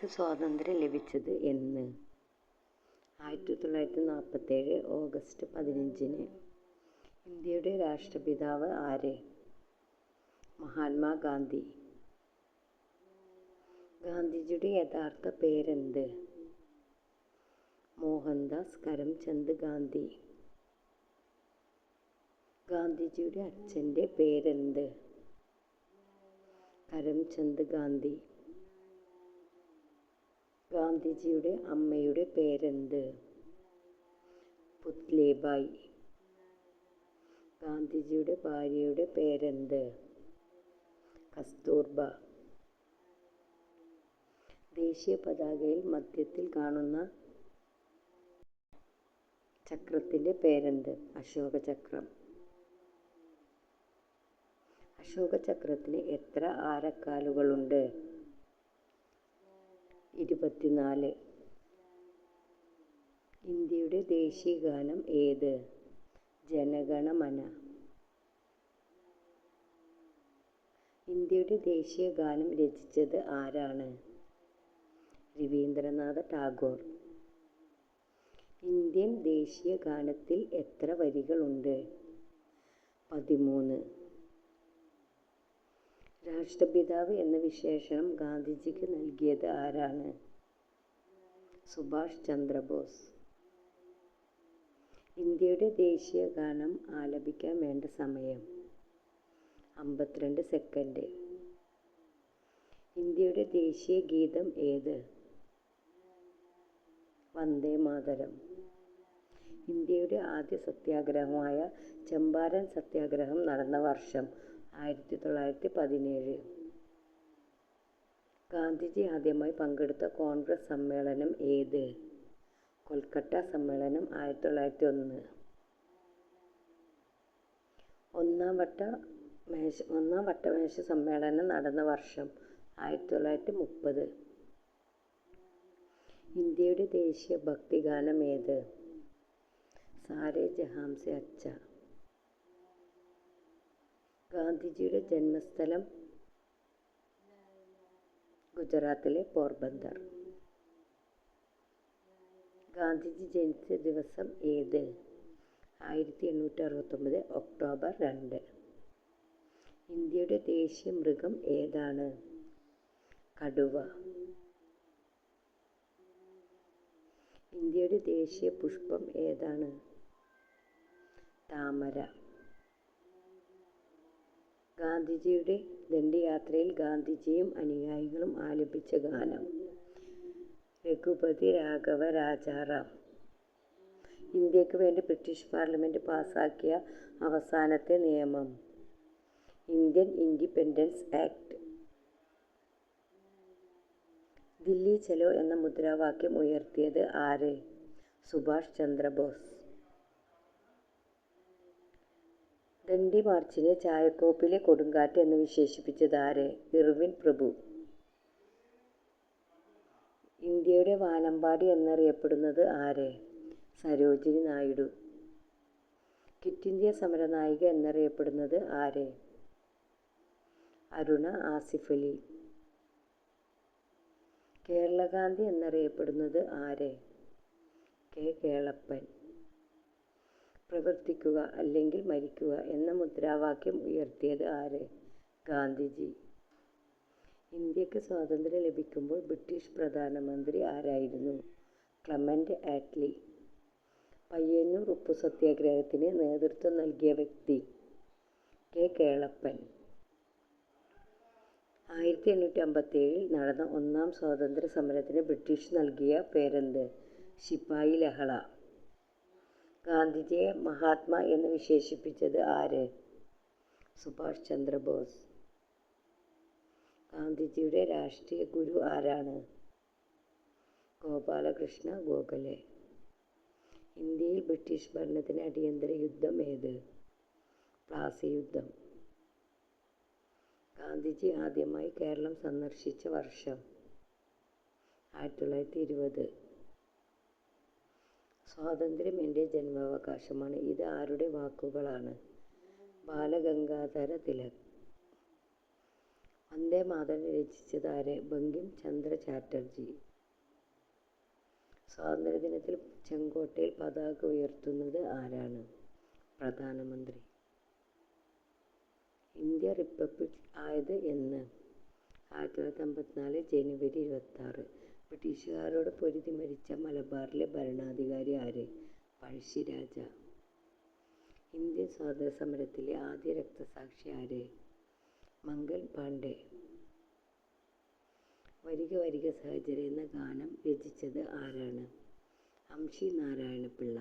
ഇന്ത്യയ്ക്ക് സ്വാതന്ത്ര്യം ലഭിച്ചത് എന്ന്. ആയിരത്തി തൊള്ളായിരത്തി നാൽപ്പത്തേഴ് ഓഗസ്റ്റ് പതിനഞ്ചിന് ഇന്ത്യയുടെ രാഷ്ട്രപിതാവ് ആര്? മഹാത്മാഗാന്ധി. ഗാന്ധിജിയുടെ യഥാർത്ഥ പേരെന്ത്? മോഹൻദാസ് കരംചന്ദ് ഗാന്ധി. ഗാന്ധിജിയുടെ അച്ഛന്റെ പേരെന്ത്? കരംചന്ദ് ഗാന്ധി. ഗാന്ധിജിയുടെ അമ്മയുടെ പേരെന്ത്? പുത്ലേബായി. ഗാന്ധിജിയുടെ ഭാര്യയുടെ പേരെന്ത്? കസ്തൂർബ. ദേശീയ പതാകയിൽ മധ്യത്തിൽ കാണുന്ന ചക്രത്തിന്റെ പേരെന്ത്? അശോക ചക്രം അശോക ചക്രത്തിന് എത്ര ആരക്കാലുകളുണ്ട്? ഇരുപത്തിനാല്. ഇന്ത്യയുടെ ദേശീയ ഗാനം ഏത്? ജനഗണമന. ഇന്ത്യയുടെ ദേശീയ ഗാനം രചിച്ചത് ആരാണ്? രവീന്ദ്രനാഥ ടാഗോർ. ഇന്ത്യൻ ദേശീയ ഗാനത്തിൽ എത്ര വരികളുണ്ട്? പതിമൂന്ന്. രാഷ്ട്രപിതാവ് എന്ന വിശേഷണം ഗാന്ധിജിക്ക് നൽകിയത് ആരാണ്? സുഭാഷ് ചന്ദ്രബോസ്. ഇന്ത്യയുടെ ദേശീയ ഗാനം ആലപിക്കാൻ വേണ്ട സമയം അമ്പത്തിരണ്ട് സെക്കൻഡ്. ഇന്ത്യയുടെ ദേശീയ ഗീതം ഏത്? വന്ദേ മാതരം. ഇന്ത്യയുടെ ആദ്യ സത്യാഗ്രഹമായ ചമ്പാരൻ സത്യാഗ്രഹം നടന്ന വർഷം ആയിരത്തി തൊള്ളായിരത്തി പതിനേഴ് ഗാന്ധിജി ആദ്യമായി പങ്കെടുത്ത കോൺഗ്രസ് സമ്മേളനം ഏത്? കൊൽക്കട്ട സമ്മേളനം ആയിരത്തി തൊള്ളായിരത്തി ഒന്ന് ഒന്നാം വട്ട മേശ ഒന്നാം വട്ടമേശ സമ്മേളനം നടന്ന വർഷം ആയിരത്തി തൊള്ളായിരത്തി മുപ്പത് ഇന്ത്യയുടെ ദേശീയ ഭക്തിഗാനം ഏത്? സാരേ ജഹാംസെ അച്ഛ. ഗാന്ധിജിയുടെ ജന്മസ്ഥലം ഗുജറാത്തിലെ പോർബന്ദർ. ഗാന്ധിജി ജനിച്ച ദിവസം ഏത്? ആയിരത്തി എണ്ണൂറ്റി അറുപത്തൊമ്പത് ഒക്ടോബർ രണ്ട്. ഇന്ത്യയുടെ ദേശീയ മൃഗം ഏതാണ്? കടുവ. ഇന്ത്യയുടെ ദേശീയ പുഷ്പം ഏതാണ്? താമര. ഗാന്ധിജിയുടെ ദണ്ഡിയാത്രയിൽ ഗാന്ധിജിയും അനുയായികളും ആലപിച്ച ഗാനം. രഘുപതി രാഘവ രാജാറാം. ഇന്ത്യയ്ക്ക് വേണ്ടി ബ്രിട്ടീഷ് പാർലമെന്റ് പാസാക്കിയ അവസാനത്തെ നിയമം. Indian independence act. ദില്ലി ചലോ എന്ന മുദ്രാവാക്യം ഉയർത്തിയത് ആര്? സുഭാഷ് ചന്ദ്രബോസ്. ദണ്ഡി മാർച്ചിനെ ചായക്കോപ്പിലെ കൊടുങ്കാറ്റ് എന്ന് വിശേഷിപ്പിച്ചത് ആര് ഇർവിൻ പ്രഭു. ഇന്ത്യയുടെ വാനമ്പാടി എന്നറിയപ്പെടുന്നത് ആരെ? സരോജിനി നായിഡു. ക്വിറ്റ് ഇന്ത്യ സമരനായിക എന്നറിയപ്പെടുന്നത് ആരെ? അരുണ ആസിഫ് അലി. കേരളഗാന്ധി എന്നറിയപ്പെടുന്നത് ആരെ? കെ കേളപ്പൻ. പ്രവർത്തിക്കുക അല്ലെങ്കിൽ മരിക്കുക എന്ന മുദ്രാവാക്യം ഉയർത്തിയത് ആര്? ഗാന്ധിജി. ഇന്ത്യയ്ക്ക് സ്വാതന്ത്ര്യം ലഭിക്കുമ്പോൾ ബ്രിട്ടീഷ് പ്രധാനമന്ത്രി ആരായിരുന്നു? Clement Attlee. പയ്യന്നൂർ ഉപ്പു സത്യാഗ്രഹത്തിന് നേതൃത്വം നൽകിയ വ്യക്തി കെ കേളപ്പൻ. ആയിരത്തി എണ്ണൂറ്റി അമ്പത്തേഴിൽ നടന്ന ഒന്നാം സ്വാതന്ത്ര്യ സമരത്തിന് ബ്രിട്ടീഷ് നൽകിയ പേരെന്ത്? ശിപ്പായി ലഹള. ഗാന്ധിജിയെ മഹാത്മാ എന്ന് വിശേഷിപ്പിച്ചത് ആര്? സുഭാഷ് ചന്ദ്രബോസ്. ഗാന്ധിജിയുടെ രാഷ്ട്രീയ ഗുരു ആരാണ്? ഗോപാലകൃഷ്ണ ഗോഖലെ. ഇന്ത്യയിൽ ബ്രിട്ടീഷ് ഭരണത്തിന് അടിയന്തര യുദ്ധം ഏത്? പ്ലാസി യുദ്ധം. ഗാന്ധിജി ആദ്യമായി കേരളം സന്ദർശിച്ച വർഷം ആയിരത്തി തൊള്ളായിരത്തി ഇരുപത്. സ്വാതന്ത്ര്യം എന്റെ ജന്മാവകാശമാണ് ഇത് ആരുടെ വാക്കുകളാണ്? ബാലഗംഗാധര തിലക് വന്ദേ മാതരം രചിച്ചത് ആര് ബങ്കിം ചന്ദ്ര ചാറ്റർജി സ്വാതന്ത്ര്യദിനത്തിൽ ചെങ്കോട്ടയിൽ പതാക ഉയർത്തുന്നത് ആരാണ്? പ്രധാനമന്ത്രി. ഇന്ത്യ റിപ്പബ്ലിക് ആയത് എന്ന് ആയിരത്തി തൊള്ളായിരത്തി അമ്പത്തിനാല് ജനുവരി ഇരുപത്താറ്. ബ്രിട്ടീഷുകാരോട് പൊരുതി മരിച്ച മലബാറിലെ ഭരണാധികാരി ആര്? പഴശ്ശിരാജ. ഇന്ത്യൻ സ്വാതന്ത്ര്യ സമരത്തിലെ ആദ്യ രക്തസാക്ഷി ആര്? മംഗൾ പാണ്ഡെ. വരിക വരിക സഹചര എന്ന ഗാനം രചിച്ചത് ആരാണ്? അംഷി നാരായണ പിള്ള